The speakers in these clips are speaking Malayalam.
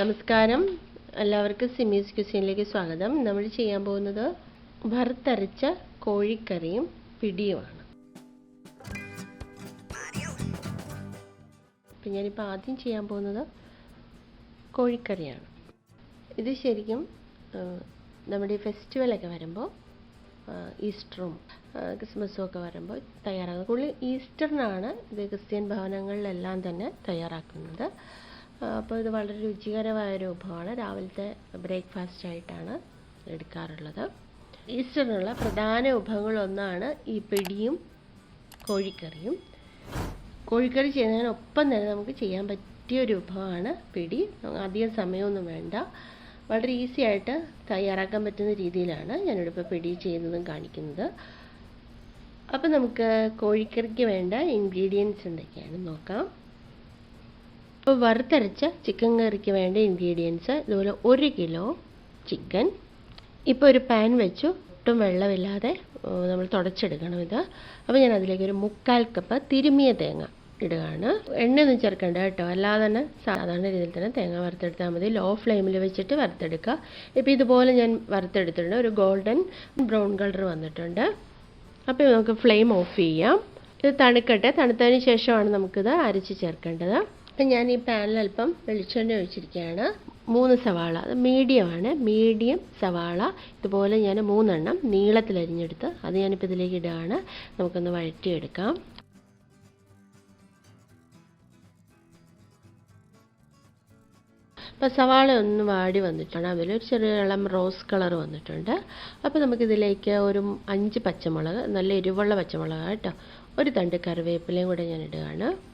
നമസ്കാരം. എല്ലാവർക്കും സിമീസ് ക്യുസീനിലേക്ക് സ്വാഗതം. നമ്മൾ ചെയ്യാൻ പോകുന്നത് വറുത്തരച്ച കോഴിക്കറിയും പിടിയുമാണ്. അപ്പം ഞാനിപ്പോൾ ആദ്യം ചെയ്യാൻ പോകുന്നത് കോഴിക്കറിയാണ്. ഇത് ശരിക്കും നമ്മുടെ ഫെസ്റ്റിവലൊക്കെ വരുമ്പോൾ ഈസ്റ്ററും ക്രിസ്മസും ഒക്കെ വരുമ്പോൾ തയ്യാറാക്കുന്നത്. കൂടുതൽ ഈസ്റ്ററിനാണ് ഇത് ക്രിസ്ത്യൻ ഭവനങ്ങളിലെല്ലാം തന്നെ തയ്യാറാക്കുന്നത്. അപ്പോൾ ഇത് വളരെ രുചികരമായ ഒരു വിഭവമാണ്. രാവിലത്തെ ബ്രേക്ക്ഫാസ്റ്റ് ആയിട്ടാണ് എടുക്കാറുള്ളത്. ഈസ്റ്ററിനുള്ള പ്രധാന വിഭവങ്ങളൊന്നാണ് ഈ പിടിയും കോഴിക്കറിയും. കോഴിക്കറി ചെയ്യുന്നതിനൊപ്പം തന്നെ നമുക്ക് ചെയ്യാൻ പറ്റിയ ഒരു വിഭവമാണ് പിടി. അധികം സമയമൊന്നും വേണ്ട. വളരെ ഈസി ആയിട്ട് തയ്യാറാക്കാൻ പറ്റുന്ന രീതിയിലാണ് ഞാനിവിടെ ഇപ്പോൾ പിടി ചെയ്യുന്നതും കാണിക്കുന്നത്. അപ്പോൾ നമുക്ക് കോഴിക്കറിക്ക് വേണ്ട ഇൻഗ്രീഡിയൻസ് എന്തൊക്കെയാണെന്ന് നോക്കാം. അപ്പോൾ വറുത്തരച്ച ചിക്കൻ കറിക്ക് വേണ്ട ഇൻഗ്രീഡിയൻസ് ഇതുപോലെ ഒരു കിലോ ചിക്കൻ ഇപ്പോൾ ഒരു പാൻ വെച്ചു. ഒട്ടും വെള്ളമില്ലാതെ നമ്മൾ തുടച്ചെടുക്കണം ഇത്. അപ്പോൾ ഞാൻ അതിലേക്ക് ഒരു മുക്കാൽ കപ്പ് തിരുമിയ തേങ്ങ ഇടുകയാണ്. എണ്ണയൊന്നും ചേർക്കേണ്ട കേട്ടോ. അല്ലാതെ തന്നെ സാധാരണ രീതിയിൽ തന്നെ തേങ്ങ വറുത്തെടുത്താൽ മതി. ലോ ഫ്ലെയിമിൽ വെച്ചിട്ട് വറുത്തെടുക്കുക. ഇപ്പോൾ ഇതുപോലെ ഞാൻ വറുത്തെടുത്തിട്ടുണ്ട്. ഒരു ഗോൾഡൻ ബ്രൗൺ കളർ വന്നിട്ടുണ്ട്. അപ്പോൾ നമുക്ക് ഫ്ലെയിം ഓഫ് ചെയ്യാം. ഇത് തണുക്കട്ടെ. തണുത്തതിന് ശേഷമാണ് നമുക്കിത് അരച്ച് ചേർക്കേണ്ടത്. അപ്പം ഞാൻ ഈ പാനിൽ അല്പം വെളിച്ചെണ്ണ ഒഴിച്ചിരിക്കുകയാണ്. മൂന്ന് സവാള. അത് മീഡിയമാണ്. മീഡിയം സവാള. ഇതുപോലെ ഞാൻ മൂന്നെണ്ണം നീളത്തിൽ അരിഞ്ഞെടുത്ത് അത് ഞാനിപ്പോൾ ഇതിലേക്ക് ഇടുകയാണ്. നമുക്കൊന്ന് വഴറ്റിയെടുക്കാം. അപ്പോൾ സവാള ഒന്ന് വാടി വന്നിട്ടുണ്ട്. അതിലൊരു ചെറിയ ഇളം റോസ് കളർ വന്നിട്ടുണ്ട്. അപ്പോൾ നമുക്കിതിലേക്ക് ഒരു അഞ്ച് പച്ചമുളക് നല്ല എരിവുള്ള പച്ചമുളക് കേട്ടോ. ഒരു തണ്ട് കറിവേപ്പിലയും കൂടെ ഞാൻ ഇടുകയാണ്.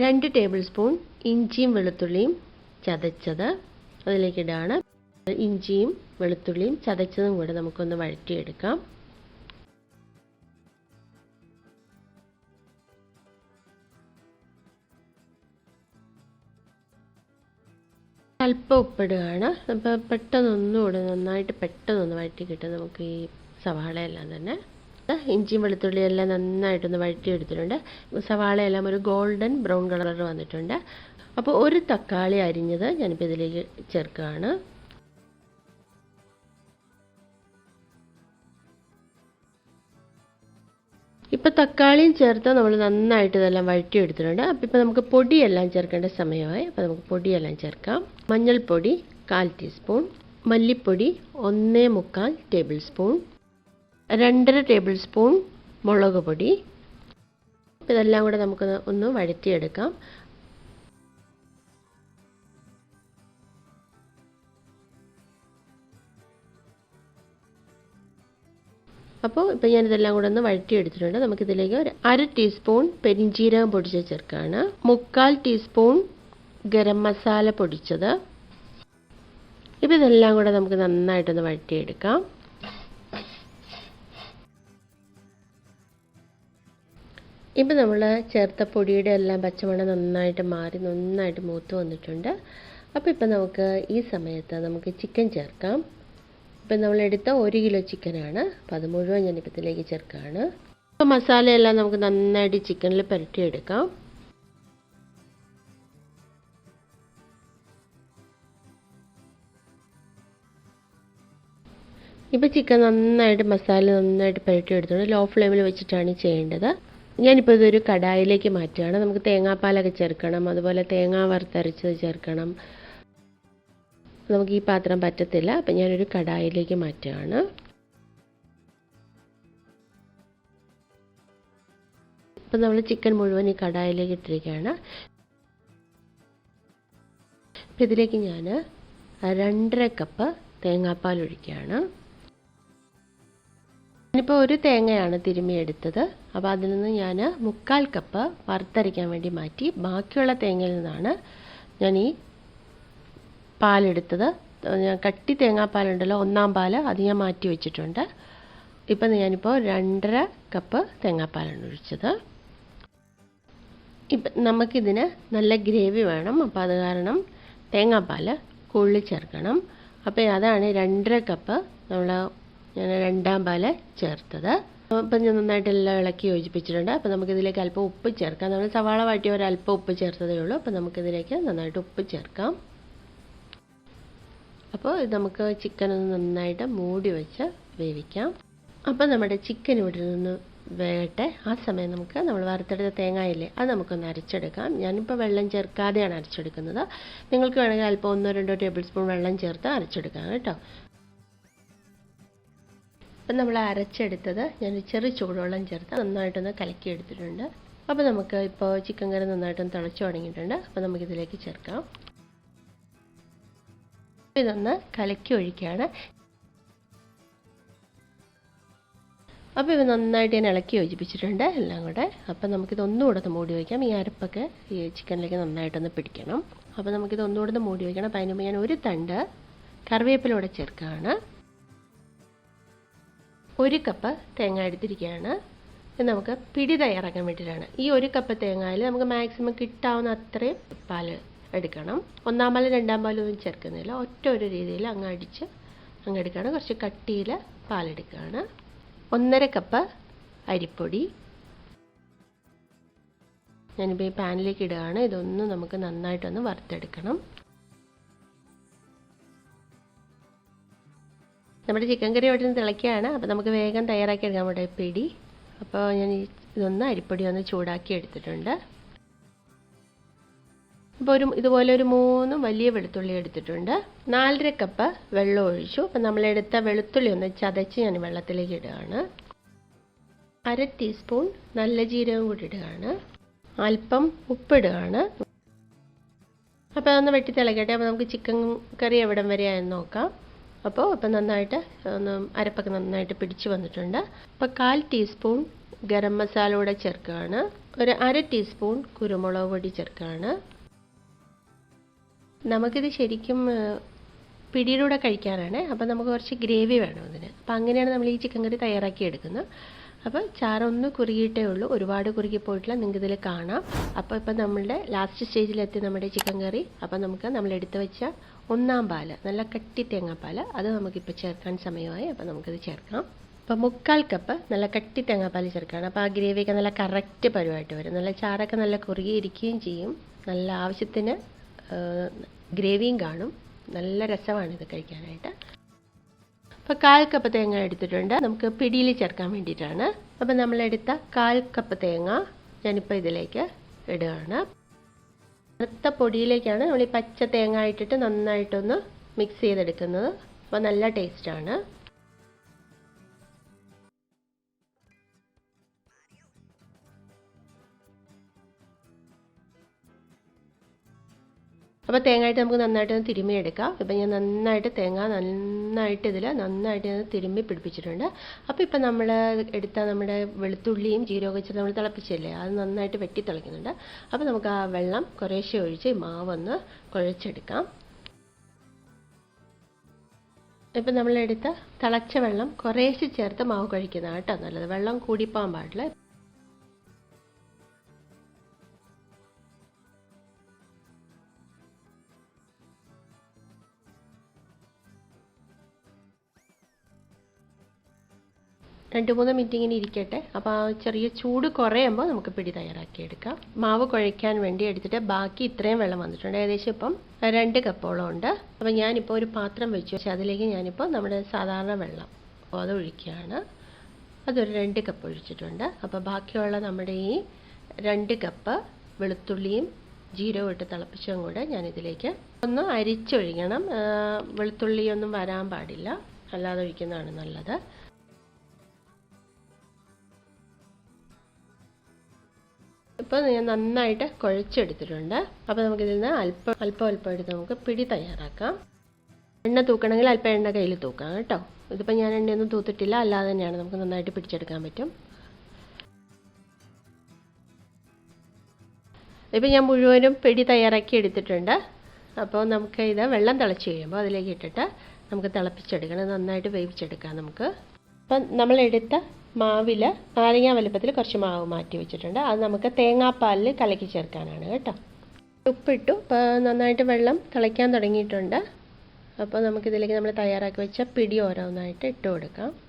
രണ്ട് ടേബിൾ സ്പൂൺ ഇഞ്ചിയും വെളുത്തുള്ളിയും ചതച്ചത്. അതിലേക്കിടാണ് ഇഞ്ചിയും വെളുത്തുള്ളിയും ചതച്ചതും കൂടെ നമുക്കൊന്ന് വഴറ്റിയെടുക്കാം. അല്പം ഉപ്പിടുകയാണ്. അപ്പോൾ പെട്ടെന്നൊന്നുകൂടെ നന്നായിട്ട് പെട്ടെന്നൊന്ന് വഴറ്റി കിട്ടും നമുക്ക് ഈ സവാളയെല്ലാം തന്നെ. ഇഞ്ചിയും വെളുത്തുള്ളിയും എല്ലാം നന്നായിട്ടൊന്ന് വഴറ്റി എടുത്തിട്ടുണ്ട് സവാളയെല്ലാം ഒരു ഗോൾഡൻ ബ്രൗൺ കളർ വന്നിട്ടുണ്ട്. അപ്പോൾ ഒരു തക്കാളി അരിഞ്ഞത് ഞാനിപ്പോൾ ഇതിലേക്ക് ചേർക്കുകയാണ്. ഇപ്പോൾ തക്കാളിയും ചേർത്ത് നമ്മൾ നന്നായിട്ട് ഇതെല്ലാം വഴറ്റിയെടുത്തിട്ടുണ്ട്. അപ്പോൾ ഇപ്പോൾ നമുക്ക് പൊടിയെല്ലാം ചേർക്കേണ്ട സമയമായി. അപ്പോൾ നമുക്ക് പൊടിയെല്ലാം ചേർക്കാം. മഞ്ഞൾപ്പൊടി കാൽ ടീസ്പൂൺ. മല്ലിപ്പൊടി ഒന്നേ മുക്കാൽ ടേബിൾ സ്പൂൺ. രണ്ടര ടേബിൾ സ്പൂൺ മുളക് പൊടി. ഇതെല്ലാം കൂടെ നമുക്ക് ഒന്ന് വഴറ്റിയെടുക്കാം. അപ്പോൾ ഇപ്പോൾ ഞാനിതെല്ലാം കൂടെ ഒന്ന് വഴറ്റിയെടുത്തിട്ടുണ്ട്. നമുക്കിതിലേക്ക് ഒരു അര ടീസ്പൂൺ പെരിഞ്ചീരകം പൊടിച്ച് ചേർക്കുകയാണ് മുക്കാൽ ടീസ്പൂൺ ഗരം മസാല പൊടിച്ചത്. ഇപ്പം ഇതെല്ലാം കൂടെ നമുക്ക് നന്നായിട്ടൊന്ന് വഴറ്റിയെടുക്കാം. ഇപ്പം നമ്മൾ ചേർത്ത പൊടിയുടെ എല്ലാം പച്ചമണം നന്നായിട്ട് മാറി നന്നായിട്ട് മൂത്ത് വന്നിട്ടുണ്ട്. അപ്പോൾ ഇപ്പം നമുക്ക് ഈ സമയത്ത് നമുക്ക് ചിക്കൻ ചേർക്കാം. ഇപ്പം നമ്മൾ എടുത്ത ഒരു കിലോ ചിക്കനാണ്. അപ്പം അത് മുഴുവൻ ഇപ്പം ഇതിലേക്ക് ചേർക്കുകയാണ്. അപ്പോൾ മസാലയെല്ലാം നമുക്ക് നന്നായിട്ട് ചിക്കനിൽ പുരട്ടിയെടുക്കാം. ഇപ്പോൾ ചിക്കൻ നന്നായിട്ട് മസാല നന്നായിട്ട് പുരട്ടിയെടുത്തോണ്ട് ലോ ഫ്ലെയിമിൽ വെച്ചിട്ടാണ് ചെയ്യേണ്ടത്. ഞാനിപ്പോൾ ഇതൊരു കടായിലേക്ക് മാറ്റുകയാണ്. നമുക്ക് തേങ്ങാപ്പാലൊക്കെ ചേർക്കണം. അതുപോലെ തേങ്ങ വറുത്തരച്ചത് ചേർക്കണം. നമുക്ക് ഈ പാത്രം പറ്റത്തില്ല. അപ്പം ഞാനൊരു കടായിലേക്ക് മാറ്റുകയാണ്. ഇപ്പം നമ്മൾ ചിക്കൻ മുഴുവൻ ഈ കടായിലേക്ക് ഇട്ടിരിക്കുകയാണ്. ഇതിലേക്ക് ഞാൻ രണ്ടര കപ്പ് തേങ്ങാപ്പാൽ ഒഴിക്കുകയാണ്. ഞാനിപ്പോൾ ഒരു തേങ്ങയാണ് തിരുമിയെടുത്തത് അപ്പോൾ അതിൽ നിന്ന് ഞാൻ മുക്കാൽ കപ്പ് വറുത്തരയ്ക്കാൻ വേണ്ടി മാറ്റി ബാക്കിയുള്ള തേങ്ങയിൽ നിന്നാണ് ഞാൻ ഈ പാലെടുത്തത്. ഞാൻ കട്ടി തേങ്ങാപ്പാലുണ്ടല്ലോ ഒന്നാം പാൽ അത് ഞാൻ മാറ്റി വെച്ചിട്ടുണ്ട്. ഇപ്പം ഞാനിപ്പോൾ രണ്ടര കപ്പ് തേങ്ങാപ്പാലാണ് ഒഴിച്ചത്. ഇപ്പം നമുക്കിതിന് നല്ല ഗ്രേവി വേണം. അപ്പോൾ അത് കാരണം തേങ്ങാപ്പാൽ കൂടുതൽ ചേർക്കണം. അപ്പോൾ അതാണ് രണ്ടര കപ്പ് നമ്മൾ ഞാൻ രണ്ടാം പാൽ ചേർത്തത്. അപ്പം ഞാൻ നന്നായിട്ട് എല്ലാം ഇളക്കി യോജിപ്പിച്ചിട്ടുണ്ട്. അപ്പം നമുക്കിതിലേക്ക് അല്പം ഉപ്പ് ചേർക്കാം. നമ്മൾ സവാള വാട്ടിയ ഒരു അല്പം ഉപ്പ് ചേർത്തതേ ഉള്ളൂ. അപ്പം നമുക്കിതിലേക്ക് നന്നായിട്ട് ഉപ്പ് ചേർക്കാം. അപ്പോൾ നമുക്ക് ചിക്കൻ ഒന്ന് നന്നായിട്ട് മൂടി വെച്ച് വേവിക്കാം. അപ്പോൾ നമ്മുടെ ചിക്കൻ ഇവിടെ നിന്ന് വേകട്ടെ. ആ സമയം നമുക്ക് നമ്മൾ വറുത്തെടുത്ത തേങ്ങയില്ലേ അത് നമുക്കൊന്ന് അരച്ചെടുക്കാം. ഞാനിപ്പോൾ വെള്ളം ചേർക്കാതെയാണ് അരച്ചെടുക്കുന്നത്. നിങ്ങൾക്ക് വേണമെങ്കിൽ അല്പം ഒന്നോ രണ്ടോ ടേബിൾ സ്പൂൺ വെള്ളം ചേർത്ത് അരച്ചെടുക്കാം കേട്ടോ. അപ്പം നമ്മൾ അരച്ചെടുത്തത് ഞാൻ ചെറു ചൂടുവെള്ളം ചേർത്ത് നന്നായിട്ടൊന്ന് കലക്കിയെടുത്തിട്ടുണ്ട്. അപ്പോൾ നമുക്ക് ഇപ്പോൾ ചിക്കൻ കറി നന്നായിട്ടൊന്ന് തിളച്ചു തുടങ്ങിയിട്ടുണ്ട്. അപ്പോൾ നമുക്കിതിലേക്ക് ചേർക്കാം. ഇതൊന്ന് കലക്കി ഒഴിക്കുകയാണ്. അപ്പോൾ ഇവ നന്നായിട്ട് ഞാൻ ഇളക്കി യോജിപ്പിച്ചിട്ടുണ്ട് എല്ലാം കൂടെ. അപ്പോൾ നമുക്കിത് ഒന്നുകൂടെ ഒന്ന് മൂടി വയ്ക്കാം. ഈ അരപ്പൊക്കെ ഈ ചിക്കനിലേക്ക് നന്നായിട്ടൊന്ന് പിടിക്കണം. അപ്പോൾ നമുക്കിത് ഒന്നുകൂടെ ഒന്ന് മൂടി വയ്ക്കണം. അപ്പോൾ അതിന് ഞാൻ ഒരു തണ്ട് കറിവേപ്പിലൂടെ ചേർക്കുകയാണ്. ഒരു കപ്പ് തേങ്ങ എടുത്തിരിക്കുകയാണ്. നമുക്ക് പിടി തയ്യാറാക്കാൻ വേണ്ടിയിട്ടാണ്. ഈ ഒരു കപ്പ് തേങ്ങയിൽ നമുക്ക് മാക്സിമം കിട്ടാവുന്ന അത്രയും പാൽ എടുക്കണം. ഒന്നാം പാൽ രണ്ടാം പാലും ഒന്നും ചേർക്കുന്നില്ല. ഒറ്റ ഒരു രീതിയിൽ അങ്ങ് അടിച്ച് അങ്ങ് എടുക്കുകയാണ്. കുറച്ച് കട്ടിയിൽ പാലെടുക്കുകയാണ്. ഒന്നര കപ്പ് അരിപ്പൊടി. ഞാനിപ്പോൾ ഈ പാനിലേക്ക് ഇടുകയാണ്. ഇതൊന്ന് നമുക്ക് നന്നായിട്ടൊന്ന് വറുത്തെടുക്കണം. നമ്മുടെ ചിക്കൻ കറി ഇവിടെ നിന്ന് തിളയ്ക്കുകയാണ്. അപ്പോൾ നമുക്ക് വേഗം തയ്യാറാക്കി എടുക്കാം നമ്മുടെ പിടി. അപ്പോൾ ഞാൻ ഇതൊന്ന് അരിപ്പൊടി ഒന്ന് ചൂടാക്കി എടുത്തിട്ടുണ്ട്. അപ്പോൾ ഒരു ഇതുപോലെ ഒരു മൂന്ന് വലിയ വെളുത്തുള്ളി എടുത്തിട്ടുണ്ട്. നാലര കപ്പ് വെള്ളം ഒഴിച്ചു. അപ്പം നമ്മളെടുത്ത വെളുത്തുള്ളി ഒന്ന് ചതച്ച് ഞാൻ വെള്ളത്തിലേക്ക് ഇടുകയാണ്. അര ടീസ്പൂൺ നല്ല ജീരകം കൂടി ഇടുകയാണ്. അല്പം ഉപ്പിടുകയാണ്. അപ്പോൾ അതൊന്ന് വെട്ടി തിളക്കട്ടെ. അപ്പോൾ നമുക്ക് ചിക്കൻ കറി എവിടം വരെ ആയെന്ന് നോക്കാം. അപ്പോൾ ഇപ്പം നന്നായിട്ട് ഒന്ന് അരപ്പൊക്കെ നന്നായിട്ട് പിടിച്ച് വന്നിട്ടുണ്ട്. അപ്പോൾ കാൽ ടീസ്പൂൺ ഗരം മസാല കൂടെ ചേർക്കുകയാണ് ഒരു അര ടീസ്പൂൺ കുരുമുളക് പൊടി ചേർക്കുകയാണ് നമുക്കിത് ശരിക്കും പിടിയിലൂടെ കഴിക്കാനാണ് അപ്പോൾ നമുക്ക് കുറച്ച് ഗ്രേവി വേണം അതിന്. അപ്പോൾ അങ്ങനെയാണ് നമ്മൾ ഈ ചിക്കൻ കറി തയ്യാറാക്കി എടുക്കുന്നത് അപ്പോൾ ചാറൊന്ന് കുറുകിയിട്ടേ ഉള്ളൂ. ഒരുപാട് കുറുകി പോയിട്ടില്ല. നിങ്ങൾക്ക് ഇതിൽ കാണാം. അപ്പോൾ ഇപ്പോൾ നമ്മളുടെ ലാസ്റ്റ് സ്റ്റേജിലെത്തി നമ്മുടെ ചിക്കൻ കറി അപ്പോൾ നമുക്ക് നമ്മൾ എടുത്തു വെച്ച ഒന്നാം പാൽ നല്ല കട്ടി തേങ്ങാപ്പാൽ അത് നമുക്കിപ്പോൾ ചേർക്കാൻ സമയമായി. അപ്പോൾ നമുക്കത് ചേർക്കാം അപ്പോൾ മുക്കാൽ കപ്പ് നല്ല കട്ടി തേങ്ങാപ്പാൽ ചേർക്കുകയാണ് അപ്പോൾ ആ ഗ്രേവിയൊക്കെ നല്ല കറക്റ്റ് പരുവായിട്ട് വരും. നല്ല ചാറൊക്കെ നല്ല കുറുകിയിരിക്കുകയും ചെയ്യും. നല്ല ആവശ്യത്തിന് ഗ്രേവിയും കാണും. നല്ല രസമാണ് ഇത് കഴിക്കാനായിട്ട്. അപ്പോൾ കാൽ കപ്പ് തേങ്ങ എടുത്തിട്ടുണ്ട്. നമുക്ക് പിടിയിൽ ചേർക്കാൻ വേണ്ടിയിട്ടാണ്. അപ്പോൾ നമ്മളെടുത്ത കാൽ കപ്പ് തേങ്ങ ഞാനിപ്പോൾ ഇതിലേക്ക് ഇടുകയാണ്. അടുത്ത പൊടിയിലേക്കാണ് നമ്മൾ ഈ പച്ച തേങ്ങ ഇട്ടിട്ട് നന്നായിട്ടൊന്ന് മിക്സ് ചെയ്തെടുക്കുന്നത്. അപ്പോൾ നല്ല ടേസ്റ്റാണ് അപ്പോൾ തേങ്ങയായിട്ട് നമുക്ക് നന്നായിട്ട് ഒന്ന് തിരുമ്മി എടുക്കാം ഇപ്പം ഞാൻ നന്നായിട്ട് തേങ്ങ നന്നായിട്ട് ഇതിൽ നന്നായിട്ട് ഞാൻ തിരുമ്മി പിടിപ്പിച്ചിട്ടുണ്ട്. അപ്പോൾ ഇപ്പം നമ്മൾ എടുത്ത നമ്മുടെ വെളുത്തുള്ളിയും ജീരകം വെച്ചിട്ട് നമ്മൾ തിളപ്പിച്ചില്ലേ അത് നന്നായിട്ട് വെട്ടി തിളയ്ക്കുന്നുണ്ട്. അപ്പോൾ നമുക്ക് ആ വെള്ളം കുറേശ്ശെ ഒഴിച്ച് മാവൊന്ന് കുഴച്ചെടുക്കാം. ഇപ്പം നമ്മളെടുത്ത തിളച്ച വെള്ളം കുറേശ്ശെ ചേർത്ത് മാവ് കഴിക്കുന്നതാണ് കേട്ടോ നല്ലത്. വെള്ളം കൂടിപ്പോകാൻ പാടില്ല. രണ്ട് മൂന്ന് മിനിറ്റ് ഇങ്ങനെ ഇരിക്കട്ടെ. അപ്പോൾ ആ ചെറിയ ചൂട് കുറയുമ്പോൾ നമുക്ക് പിടി തയ്യാറാക്കി എടുക്കാം. മാവ് കുഴയ്ക്കാൻ വേണ്ടി എടുത്തിട്ട് ബാക്കി ഇത്രയും വെള്ളം വന്നിട്ടുണ്ട്. ഏകദേശം ഇപ്പം രണ്ട് കപ്പോളം ഉണ്ട്. അപ്പോൾ ഞാനിപ്പോൾ ഒരു പാത്രം വെച്ചു. പക്ഷേ അതിലേക്ക് ഞാനിപ്പോൾ നമ്മുടെ സാധാരണ വെള്ളം അത് ഒഴിക്കുകയാണ്. അതൊരു രണ്ട് കപ്പ് ഒഴിച്ചിട്ടുണ്ട്. അപ്പോൾ ബാക്കിയുള്ള നമ്മുടെ ഈ രണ്ട് കപ്പ് വെളുത്തുള്ളിയും ജീരകം ഇട്ട് തിളപ്പിച്ചും കൂടെ ഞാനിതിലേക്ക് ഒന്ന് അരിച്ചൊഴിക്കണം. വെളുത്തുള്ളിയൊന്നും വരാൻ പാടില്ല. അല്ലാതെ ഒഴിക്കുന്നതാണ് നല്ലത്. ഇപ്പോൾ ഞാൻ നന്നായിട്ട് കുഴച്ചെടുത്തിട്ടുണ്ട്. അപ്പോൾ നമുക്കിതിൽ നിന്ന് അല്പം അല്പം അല്പം എടുത്ത് നമുക്ക് പിടി തയ്യാറാക്കാം. എണ്ണ തൂക്കണമെങ്കിൽ അല്പം എണ്ണ കയ്യിൽ തൂക്കാം കേട്ടോ. ഇതിപ്പോൾ ഞാൻ എണ്ണയൊന്നും തൂത്തിട്ടില്ല അല്ലാതെ തന്നെയാണ് നമുക്ക് നന്നായിട്ട് പിടിച്ചെടുക്കാൻ പറ്റും. ഇപ്പം ഞാൻ മുഴുവനും പിടി തയ്യാറാക്കി എടുത്തിട്ടുണ്ട്. അപ്പോൾ നമുക്ക് ഇത് വെള്ളം തിളച്ച് കഴിയുമ്പോൾ അതിലേക്ക് ഇട്ടിട്ട് നമുക്ക് തിളപ്പിച്ചെടുക്കണം നന്നായിട്ട് വേവിച്ചെടുക്കാം നമുക്ക്. അപ്പം നമ്മളെടുത്ത മാവിൽ നാരങ്ങ വലുപ്പത്തിൽ കുറച്ച് മാവ് മാറ്റി വെച്ചിട്ടുണ്ട്. അത് നമുക്ക് തേങ്ങാപ്പാലിൽ കലക്കി ചേർക്കാനാണ് കേട്ടോ. ഉപ്പിട്ടു. ഇപ്പോൾ നന്നായിട്ട് വെള്ളം തിളയ്ക്കാൻ തുടങ്ങിയിട്ടുണ്ട്. അപ്പോൾ നമുക്കിതിലേക്ക് നമ്മൾ തയ്യാറാക്കി വെച്ച പിടി ഓരോന്നായിട്ട് ഇട്ട് കൊടുക്കാം.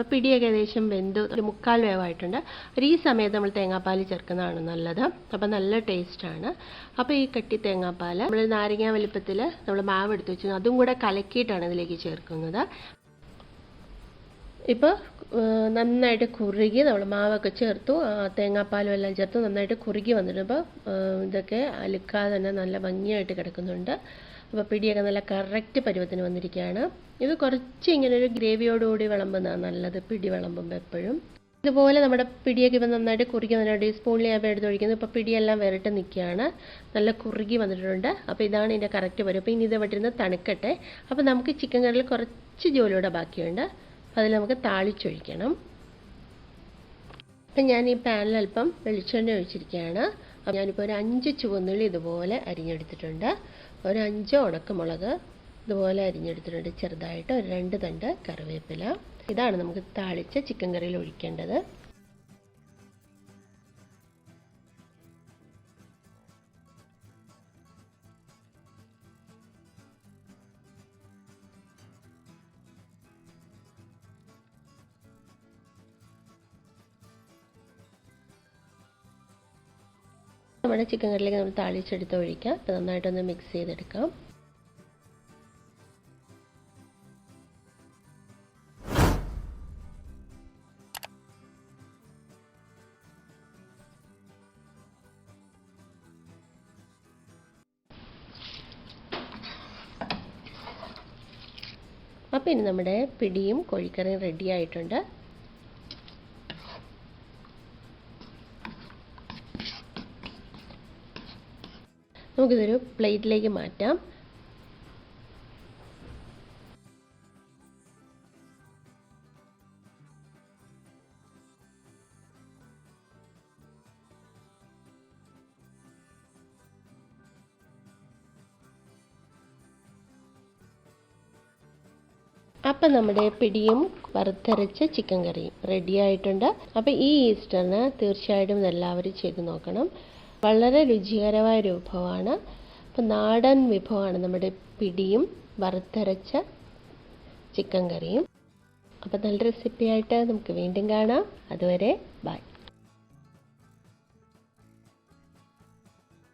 അപ്പോൾ പിടിയൊക്കെ ഏകദേശം വെന്ത് ഒരു മുക്കാൽ വേവായിട്ടുണ്ട്. ഒരു ഈ സമയത്ത് നമ്മൾ തേങ്ങാപ്പാൽ ചേർക്കുന്നതാണ് നല്ലത്. അപ്പോൾ നല്ല ടേസ്റ്റാണ് അപ്പോൾ ഈ കട്ടി തേങ്ങാപ്പാൽ നമ്മൾ നാരങ്ങ വലിപ്പത്തിൽ നമ്മൾ മാവ് എടുത്ത് വെച്ചു അതും കൂടെ കലക്കിയിട്ടാണ് ഇതിലേക്ക് ചേർക്കുന്നത്. ഇപ്പോൾ നന്നായിട്ട് കുറുകി നമ്മൾ മാവൊക്കെ ചേർത്തു. തേങ്ങാപ്പാലും എല്ലാം ചേർത്ത്. നന്നായിട്ട് കുറുകി വന്നിട്ട് ഇപ്പോൾ ഇതൊക്കെ അലുക്കാതെ തന്നെ നല്ല ഭംഗിയായിട്ട് കിടക്കുന്നുണ്ട്. അപ്പോൾ പിടിയൊക്കെ നല്ല കറക്റ്റ് പരുവത്തിന് വന്നിരിക്കുകയാണ്. ഇത് കുറച്ച് ഇങ്ങനെ ഒരു ഗ്രേവിയോടുകൂടി വിളമ്പുന്നതാണ് നല്ലത് പിടി വിളമ്പുമ്പോൾ എപ്പോഴും. ഇതുപോലെ നമ്മുടെ പിടിയൊക്കെ ഇപ്പം നന്നായിട്ട് കുറുകി വന്നിട്ടുണ്ട് ഈ സ്പൂണിൽ ഞാൻ എടുത്ത് ഒഴിക്കുന്നത് ഇപ്പോൾ പിടിയെല്ലാം വരട്ട് നിൽക്കുകയാണ്. നല്ല കുറുകി വന്നിട്ടുണ്ട്. അപ്പോൾ ഇതാണ് ഇതിന്റെ കറക്റ്റ് വരും. അപ്പോൾ ഇനി ഇത് വിട്ടിരുന്ന് തണുക്കട്ടെ. അപ്പോൾ നമുക്ക് ചിക്കൻ കറിയിൽ കുറച്ച് ജോലിയുടെ ബാക്കിയുണ്ട്. അപ്പോൾ അതിൽ നമുക്ക് താളിച്ചൊഴിക്കണം. അപ്പം ഞാൻ ഈ പാനിൽ അല്പം വെളിച്ചെണ്ണ ഒഴിച്ചിരിക്കുകയാണ്. അപ്പോൾ ഞാനിപ്പോൾ ഒരു അഞ്ച് ചുവന്നുള്ളി ഇതുപോലെ അരിഞ്ഞെടുത്തിട്ടുണ്ട്. ഒരു അഞ്ച് ഉണക്കമുളക്. ഇതുപോലെ അരിഞ്ഞെടുത്തിട്ടുണ്ട്. ചെറുതായിട്ട് ഒരു രണ്ട് തണ്ട് കറിവേപ്പില. ഇതാണ് നമുക്ക് താളിച്ച ചിക്കൻ കറിയിൽ ഒഴിക്കേണ്ടത്. നമ്മുടെ ചിക്കൻ കറിയിലേക്ക് നമ്മൾ താളിച്ചെടുത്ത് ഒഴിക്കാം. നന്നായിട്ടൊന്ന് മിക്സ് ചെയ്തെടുക്കാം. അപ്പോൾ ഇനി നമ്മുടെ പിടിയും കോഴിക്കറിയും റെഡി ആയിട്ടുണ്ട്. നമുക്കിതൊരു പ്ലേറ്റിലേക്ക് മാറ്റാം. നമ്മുടെ പിടിയും വറുത്തരച്ച ചിക്കൻ കറിയും റെഡി ആയിട്ടുണ്ട്. അപ്പോൾ ഈ ഈസ്റ്ററിന് തീർച്ചയായിട്ടും ഇതെല്ലാവരും ചെയ്ത് നോക്കണം. വളരെ രുചികരമായ ഒരു വിഭവമാണ്. അപ്പം നാടൻ വിഭവമാണ് നമ്മുടെ പിടിയും വറുത്തരച്ച ചിക്കൻ കറിയും അപ്പോൾ നല്ല റെസിപ്പിയായിട്ട് നമുക്ക് വീണ്ടും കാണാം. അതുവരെ ബൈ